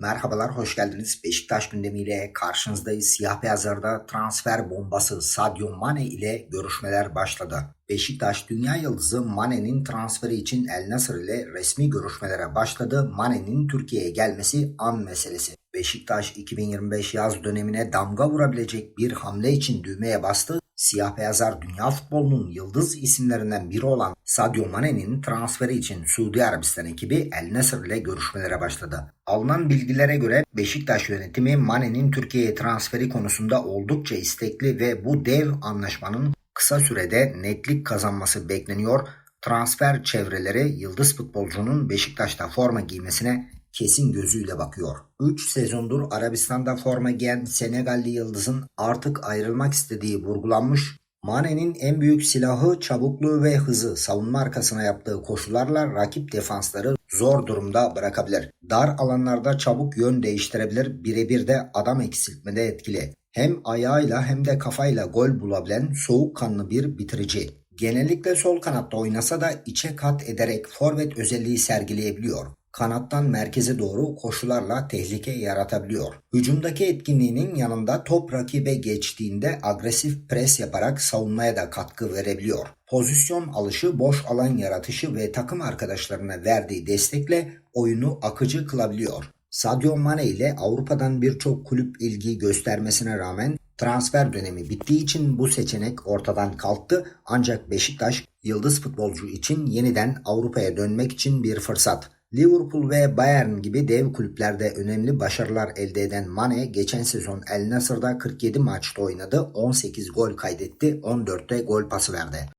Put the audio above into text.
Merhabalar, hoş geldiniz. Beşiktaş gündemiyle karşınızdayız. Siyah beyazlarda transfer bombası Sadio Mane ile görüşmeler başladı. Beşiktaş dünya yıldızı Mane'nin transferi için El Nasır ile resmi görüşmelere başladı. Mane'nin Türkiye'ye gelmesi an meselesi. Beşiktaş 2025 yaz dönemine damga vurabilecek bir hamle için düğmeye bastı. Siyah beyazlar dünya futbolunun yıldız isimlerinden biri olan Sadio Mane'nin transferi için Suudi Arabistan ekibi El Nasır ile görüşmelere başladı. Alınan bilgilere göre Beşiktaş yönetimi Mane'nin Türkiye'ye transferi konusunda oldukça istekli ve bu dev anlaşmanın kısa sürede netlik kazanması bekleniyor. Transfer çevreleri yıldız futbolcunun Beşiktaş'ta forma giymesine kesin gözüyle bakıyor. 3 sezondur Arabistan'da forma giyen Senegalli yıldızın artık ayrılmak istediği vurgulanmış. Mane'nin en büyük silahı çabukluğu ve hızı savunma arkasına yaptığı koşularla rakip defansları zor durumda bırakabilir. Dar alanlarda çabuk yön değiştirebilir, birebir de adam eksiltmede etkili. Hem ayağıyla hem de kafayla gol bulabilen soğukkanlı bir bitirici. Genellikle sol kanatta oynasa da içe kat ederek forvet özelliği sergileyebiliyor kanattan merkeze doğru koşularla tehlike yaratabiliyor. Hücumdaki etkinliğinin yanında top rakibe geçtiğinde agresif pres yaparak savunmaya da katkı verebiliyor. Pozisyon alışı, boş alan yaratışı ve takım arkadaşlarına verdiği destekle oyunu akıcı kılabiliyor. Sadio Mane ile Avrupa'dan birçok kulüp ilgi göstermesine rağmen transfer dönemi bittiği için bu seçenek ortadan kalktı ancak Beşiktaş yıldız futbolcu için yeniden Avrupa'ya dönmek için bir fırsat. Liverpool ve Bayern gibi dev kulüplerde önemli başarılar elde eden Mane geçen sezon El Nasır'da 47 maçta oynadı, 18 gol kaydetti, 14'te gol pası verdi.